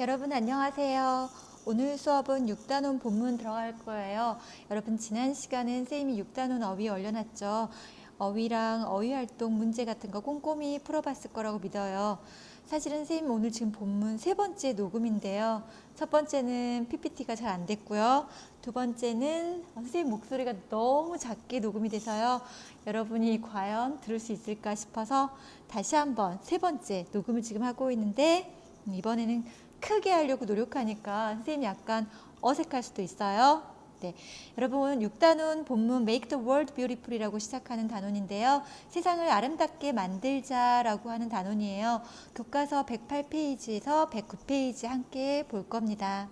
여러분 안녕하세요. 오늘 수업은 6단원 본문 들어갈 거예요. 여러분 지난 시간은 쌤이 6단원 어휘 올려놨죠. 어휘랑 어휘 활동 문제 같은 거 꼼꼼히 풀어봤을 거라고 믿어요. 사실은 쌤 오늘 지금 본문 세 번째 녹음인데요. 첫 번째는 PPT가 잘 안 됐고요. 두 번째는 선생님 목소리가 너무 작게 녹음이 돼서요. 여러분이 과연 들을 수 있을까 싶어서 다시 한번 세 번째 녹음을 지금 하고 있는데 음, 이번에는 크게 하려고 노력하니까 선생님이 약간 어색할 수도 있어요. 네. 여러분 6단원 본문 Make the World Beautiful이라고 시작하는 단원인데요. 세상을 아름답게 만들자라고 하는 단원이에요. 교과서 108페이지에서 109페이지 함께 볼 겁니다.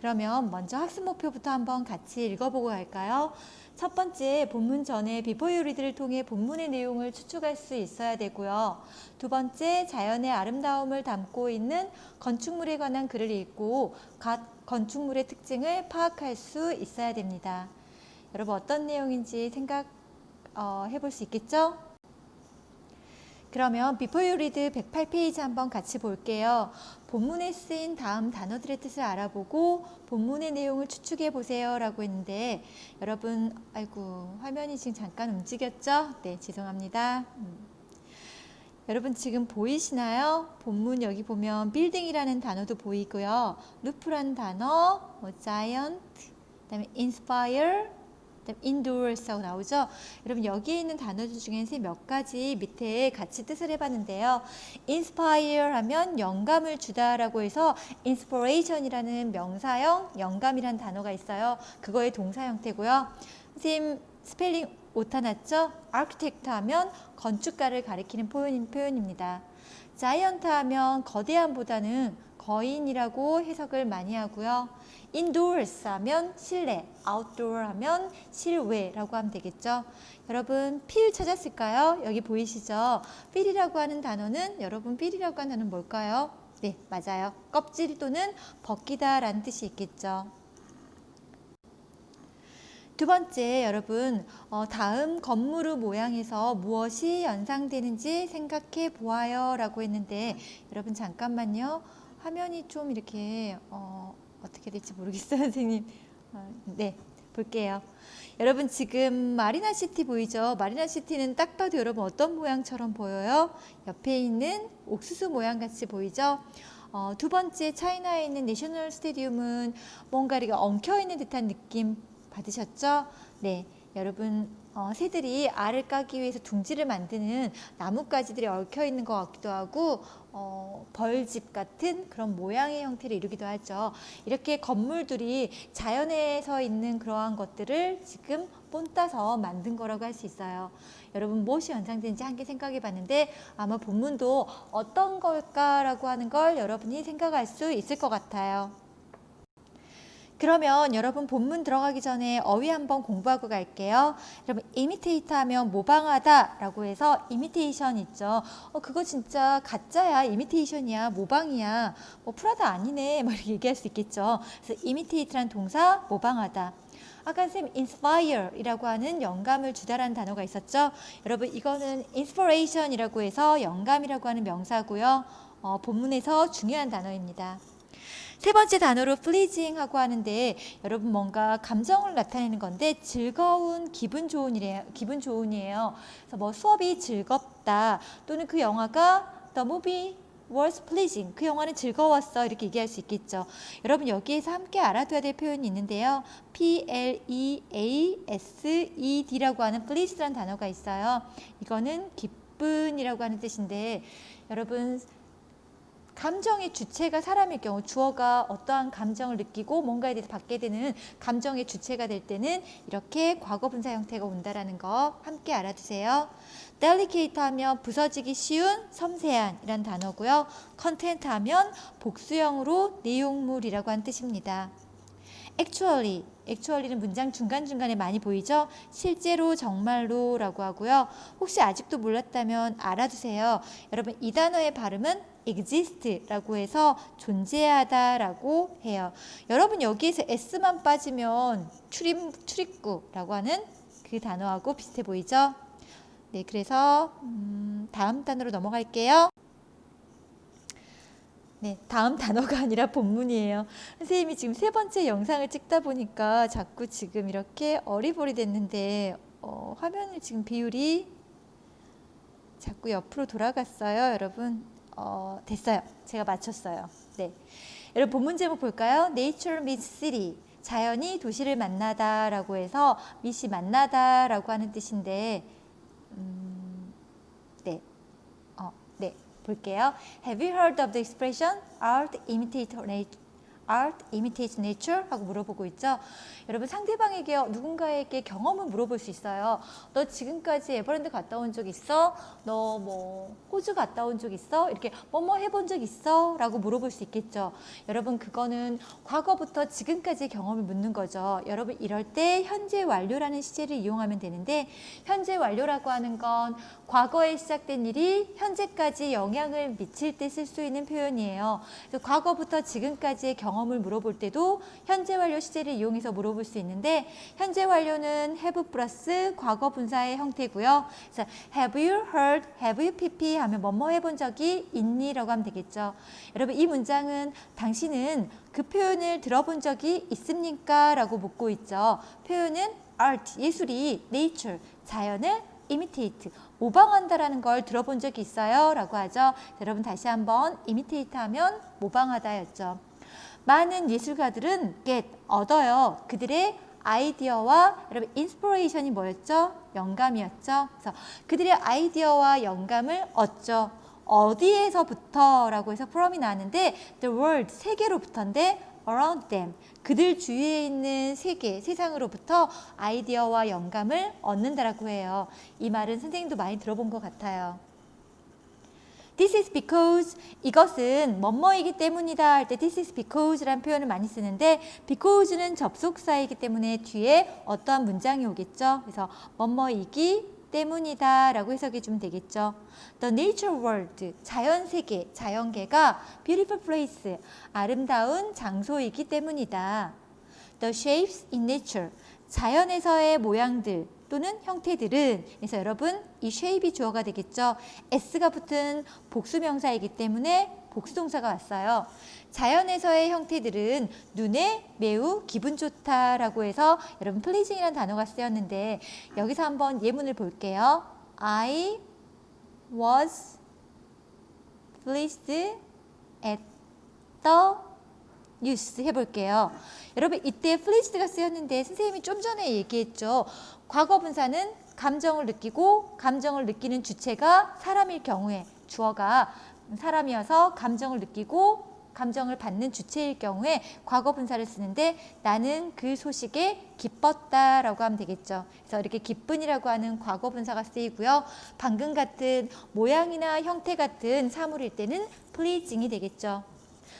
그러면 먼저 학습 목표부터 한번 같이 읽어보고 갈까요? 첫 번째, 본문 전에 비포 유리들을 통해 본문의 내용을 추측할 수 있어야 되고요. 두 번째, 자연의 아름다움을 담고 있는 건축물에 관한 글을 읽고 각 건축물의 특징을 파악할 수 있어야 됩니다. 여러분 어떤 내용인지 생각 어, 해볼 수 있겠죠? 그러면 You Read 108페이지 한번 같이 볼게요. 본문에 쓰인 다음 단어들의 뜻을 알아보고 본문의 내용을 추측해 보세요 라고 했는데 여러분 아이고 화면이 지금 잠깐 움직였죠? 네 죄송합니다. 음. 여러분 지금 보이시나요? 본문 여기 보면 빌딩이라는 단어도 보이고요. 루프라는 단어, 뭐 giant, 그다음에 그다음 indoors 나오죠. 여러분 여기에 있는 단어들 중에서 몇 가지 밑에 같이 뜻을 해봤는데요. inspire 하면 영감을 주다라고 해서 inspiration이라는 명사형 영감이라는 단어가 있어요. 그거의 동사 형태고요. 선생님 스펠링 오타났죠? 아키텍트 하면 건축가를 가리키는 표현, 표현입니다. 자이언트 하면 거대함보다는 거인이라고 해석을 많이 하고요. indoors 하면 실내, outdoor 하면 실외라고 하면 되겠죠. 여러분 필 찾았을까요? 여기 보이시죠? 필이라고 하는 단어는 여러분 필이라고 하는 단어는 뭘까요? 네, 맞아요. 껍질 또는 벗기다 라는 뜻이 있겠죠. 두 번째, 여러분, 어, 다음 건물의 모양에서 무엇이 연상되는지 생각해 보아요. 라고 했는데, 여러분, 잠깐만요. 화면이 좀 이렇게, 어, 어떻게 될지 모르겠어요, 선생님. 어, 네, 볼게요. 여러분, 지금 마리나 시티 보이죠? 마리나 시티는 딱 봐도 여러분 어떤 모양처럼 보여요? 옆에 있는 옥수수 모양 같이 보이죠? 어, 두 번째, 차이나에 있는 내셔널 스테디움은 뭔가 이렇게 엉켜 있는 듯한 느낌 받으셨죠? 네. 여러분, 어, 새들이 알을 까기 위해서 둥지를 만드는 나뭇가지들이 얽혀 있는 것 같기도 하고, 어, 벌집 같은 그런 모양의 형태를 이루기도 하죠. 이렇게 건물들이 자연에서 있는 그러한 것들을 지금 본따서 만든 거라고 할 수 있어요. 여러분, 무엇이 연상되는지 함께 생각해 봤는데, 아마 본문도 어떤 걸까라고 하는 걸 여러분이 생각할 수 있을 것 같아요. 그러면 여러분 본문 들어가기 전에 어휘 한번 공부하고 갈게요. 여러분 이미테이터 하면 모방하다 라고 해서 이미테이션 있죠. 어 그거 진짜 가짜야, 이미테이션이야, 모방이야. 뭐 프라다 아니네. 막 이렇게 얘기할 수 있겠죠. 그래서 이미테이트란 동사 모방하다. 아까 쌤 inspire이라고 하는 영감을 주다라는 단어가 있었죠. 여러분 이거는 inspiration이라고 해서 영감이라고 하는 명사고요. 어, 본문에서 중요한 단어입니다. 세 번째 단어로 pleasing 하고 하는데 여러분 뭔가 감정을 나타내는 건데 즐거운 기분 좋은이래요. 기분 좋은이에요. 그래서 뭐 수업이 즐겁다 또는 그 영화가 the movie was pleasing. 그 영화는 즐거웠어. 이렇게 얘기할 수 있겠죠. 여러분 여기에서 함께 알아둬야 될 표현이 있는데요. P L E A S E D라고 하는 please라는 단어가 있어요. 이거는 기쁜이라고 하는 뜻인데 여러분 감정의 주체가 사람일 경우 주어가 어떠한 감정을 느끼고 뭔가에 대해서 받게 되는 감정의 주체가 될 때는 이렇게 과거 분사 형태가 온다라는 거 함께 알아두세요. delicate 하면 부서지기 쉬운 섬세한 이란 단어고요. content 하면 복수형으로 내용물이라고 한 뜻입니다. actually, actually는 문장 중간중간에 많이 보이죠? 실제로, 정말로 라고 하고요. 혹시 아직도 몰랐다면 알아두세요. 여러분 이 단어의 발음은 exist라고 해서 존재하다라고 해요. 여러분 여기에서 s만 빠지면 출입 출입구라고 하는 그 단어하고 비슷해 보이죠? 네, 그래서 음, 다음 단어로 넘어갈게요. 네, 다음 단어가 아니라 본문이에요. 선생님이 지금 세 번째 영상을 찍다 보니까 자꾸 지금 이렇게 어리버리 됐는데 어, 화면을 지금 비율이 자꾸 옆으로 돌아갔어요, 여러분. 어, 됐어요. 제가 맞췄어요. 네. 여러분 본문 제목 볼까요? Nature meets city. 자연이 도시를 만나다라고 해서 meet이 만나다라고 하는 뜻인데 음, 볼게요. Have you heard of the expression art imitates nature? Art imitates nature? 하고 물어보고 있죠. 여러분 상대방에게 누군가에게 경험을 물어볼 수 있어요. 너 지금까지 에버랜드 갔다 온 적 있어? 너 뭐 호주 갔다 온 적 있어? 이렇게 뭐뭐 해본 적 있어? 라고 물어볼 수 있겠죠. 여러분 그거는 과거부터 지금까지의 경험을 묻는 거죠. 여러분 이럴 때 현재 완료라는 시제를 이용하면 되는데 현재 완료라고 하는 건 과거에 시작된 일이 현재까지 영향을 미칠 때 쓸 수 있는 표현이에요. 그래서 과거부터 지금까지의 경험 을 물어볼 때도 현재 완료 시제를 이용해서 물어볼 수 있는데 현재 완료는 have 플러스 과거 분사의 형태고요. 그래서 have you heard, have you pp 하면 뭐뭐 해본 적이 있니 라고 하면 되겠죠. 여러분 이 문장은 당신은 그 표현을 들어본 적이 있습니까? 라고 묻고 있죠. 표현은 art, 예술이 nature, 자연을 imitate, 모방한다라는 걸 들어본 적이 있어요? 라고 하죠. 여러분 다시 한번 imitate 하면 모방하다였죠. 많은 예술가들은 get, 얻어요. 그들의 아이디어와 여러분 인스피레이션이 뭐였죠? 영감이었죠. 그래서 그들의 아이디어와 영감을 얻죠. 어디에서부터라고 해서 from이 나왔는데 the world 세계로부터인데 around them 그들 주위에 있는 세계 세상으로부터 아이디어와 영감을 얻는다라고 해요. 이 말은 선생님도 많이 들어본 것 같아요. This is because 이것은 뭐뭐이기 때문이다 할 때 this is because라는 표현을 많이 쓰는데 because는 접속사이기 때문에 뒤에 어떠한 문장이 오겠죠. 그래서 뭐뭐이기 때문이다 라고 해석해 주면 되겠죠. The nature world, 자연 세계, 자연계가 beautiful place, 아름다운 장소이기 때문이다. The shapes in nature, 자연에서의 모양들 또는 형태들은 그래서 여러분 이 shape이 주어가 되겠죠. s가 붙은 복수명사이기 때문에 복수동사가 왔어요. 자연에서의 형태들은 눈에 매우 기분 좋다라고 해서 여러분 pleasing이라는 단어가 쓰였는데 여기서 한번 예문을 볼게요. I was pleased at the news 해볼게요. 여러분 이때 pleased가 쓰였는데 선생님이 좀 전에 얘기했죠. 과거 분사는 감정을 느끼고 감정을 느끼는 주체가 사람일 경우에 주어가 사람이어서 감정을 느끼고 감정을 받는 주체일 경우에 과거 분사를 쓰는데 나는 그 소식에 기뻤다 라고 하면 되겠죠. 그래서 이렇게 기쁜이라고 하는 과거 분사가 쓰이고요. 방금 같은 모양이나 형태 같은 사물일 때는 pleasing이 되겠죠.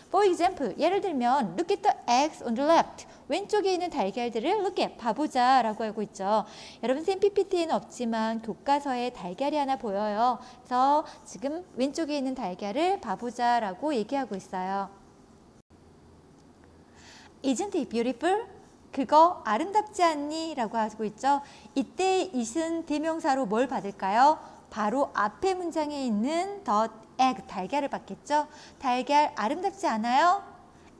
For example, 예를 들면 look at the eggs on the left. 왼쪽에 있는 달걀들을 look at, 봐보자 라고 하고 있죠. 여러분 쌤 PPT에는 없지만 교과서에 달걀이 하나 보여요. 그래서 지금 왼쪽에 있는 달걀을 봐보자 라고 얘기하고 있어요. Isn't it beautiful? 그거 아름답지 않니? 라고 하고 있죠. 이때 it은 대명사로 뭘 받을까요? 바로 앞에 문장에 있는 the egg, 달걀을 받겠죠. 달걀 아름답지 않아요?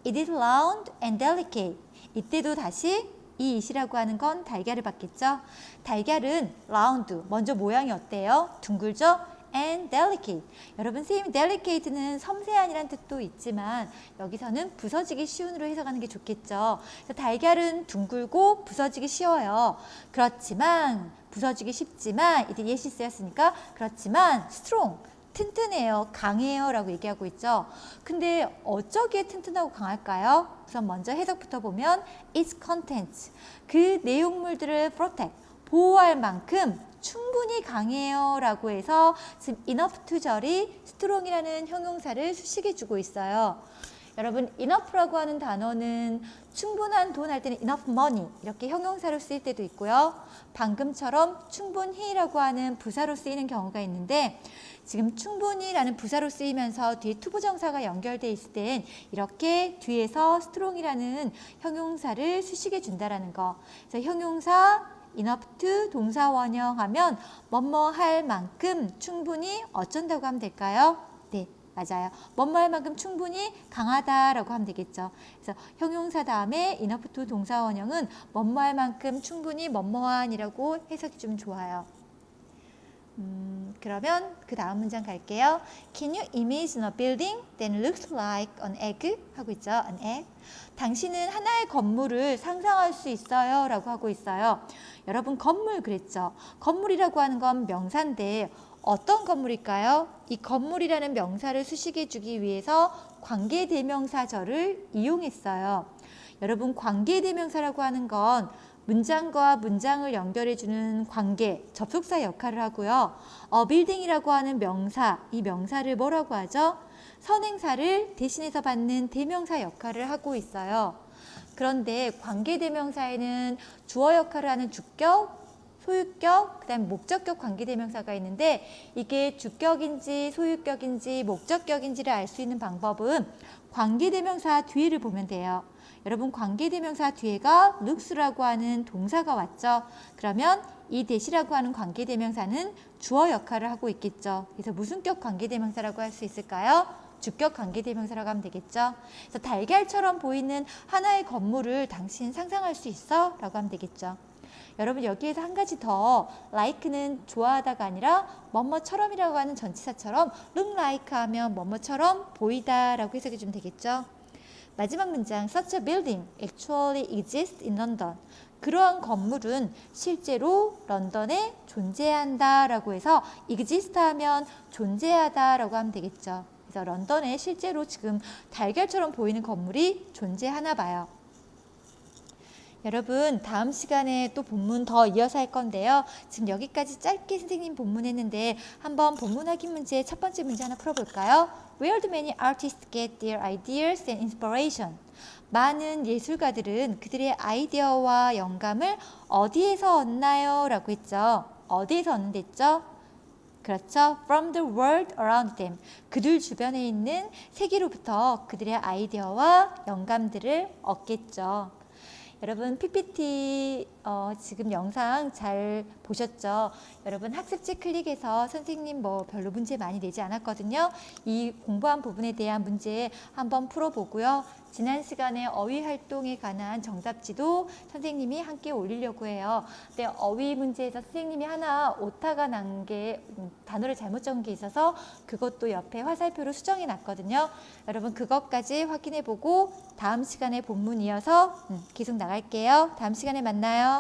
It is round and delicate. 이때도 다시 이 it이라고 하는 건 달걀을 받겠죠. 달걀은 round, 먼저 모양이 어때요? 둥글죠? and delicate. 여러분 선생님 delicate는 섬세한이란 뜻도 있지만 여기서는 부서지기 쉬운으로 해석하는 게 좋겠죠. 달걀은 둥글고 부서지기 쉬워요. 그렇지만 부서지기 쉽지만 이제 예시 쓰였으니까 그렇지만 strong 튼튼해요, 강해요 라고 얘기하고 있죠. 근데 어쩌기에 튼튼하고 강할까요? 우선 먼저 해석부터 보면 its contents 그 내용물들을 protect 보호할 만큼 충분히 강해요 라고 해서 지금 enough to 절이 strong이라는 형용사를 수식해 주고 있어요. 여러분 enough라고 하는 단어는 충분한 돈 할 때는 enough money 이렇게 형용사로 쓰일 때도 있고요. 방금처럼 충분히라고 하는 부사로 쓰이는 경우가 있는데 지금 충분히라는 부사로 쓰이면서 뒤에 투부정사가 연결돼 있을 땐 이렇게 뒤에서 strong이라는 형용사를 수식해 준다라는 거. 그래서 형용사 enough to 동사 원형하면 뭐뭐 할 만큼 충분히 어쩐다고 하면 될까요? 네, 맞아요. 뭐뭐할 만큼 충분히 강하다라고 하면 되겠죠. 그래서 형용사 다음에 enough to 동사 원형은 뭐뭐할 만큼 충분히 뭐뭐한이라고 해석이 좀 좋아요. 음, 그러면 그 다음 문장 갈게요. Can you imagine a building that looks like an egg? 하고 있죠. An egg. 당신은 하나의 건물을 상상할 수 있어요. 라고 하고 있어요. 여러분 건물 그랬죠. 건물이라고 하는 건 명사인데 어떤 건물일까요? 이 건물이라는 명사를 수식해 주기 위해서 관계대명사절을 이용했어요. 여러분 관계대명사라고 하는 건 문장과 문장을 연결해 주는 관계, 접속사 역할을 하고요. 어, 빌딩이라고 하는 명사, 이 명사를 뭐라고 하죠? 선행사를 대신해서 받는 대명사 역할을 하고 있어요. 그런데 관계대명사에는 주어 역할을 하는 주격, 소유격, 그다음 목적격 관계대명사가 있는데 이게 주격인지 소유격인지 목적격인지를 알 수 있는 방법은 관계대명사 뒤를 보면 돼요. 여러분 관계대명사 뒤에가 looks라고 하는 동사가 왔죠. 그러면 이 대시라고 하는 관계대명사는 주어 역할을 하고 있겠죠. 그래서 무슨 격 관계대명사라고 할 수 있을까요? 주격 관계대명사라고 하면 되겠죠. 그래서 달걀처럼 보이는 하나의 건물을 당신 상상할 수 있어? 라고 하면 되겠죠. 여러분 여기에서 한 가지 더 like는 좋아하다가 아니라 뭐뭐처럼이라고 하는 전치사처럼 look like 하면 뭐뭐처럼 보이다라고 해석해 주면 되겠죠. 마지막 문장 such a building actually exists in London. 그러한 건물은 실제로 런던에 존재한다라고 해서 exist 하면 존재하다라고 하면 되겠죠. 그래서 런던에 실제로 지금 달걀처럼 보이는 건물이 존재하나 봐요. 여러분 다음 시간에 또 본문 더 이어서 할 건데요. 지금 여기까지 짧게 선생님 본문했는데 한번 본문 확인 문제 첫 번째 문제 하나 풀어볼까요? Where do many artists get their ideas and inspiration? 많은 예술가들은 그들의 아이디어와 영감을 어디에서 얻나요? 라고 했죠. 어디에서 얻는다 했죠? 그렇죠. From the world around them. 그들 주변에 있는 세계로부터 그들의 아이디어와 영감들을 얻겠죠. 여러분 PPT 어, 지금 영상 잘 보셨죠? 여러분 학습지 클릭해서 선생님 뭐 별로 문제 많이 내지 않았거든요. 이 공부한 부분에 대한 문제 한번 풀어보고요. 지난 시간에 어휘 활동에 관한 정답지도 선생님이 함께 올리려고 해요. 근데 어휘 문제에서 선생님이 하나 오타가 난 게 단어를 잘못 적은 게 있어서 그것도 옆에 화살표로 수정해 놨거든요. 여러분 그것까지 확인해 보고 다음 시간에 본문 이어서 음, 계속 나갈게요. 다음 시간에 만나요.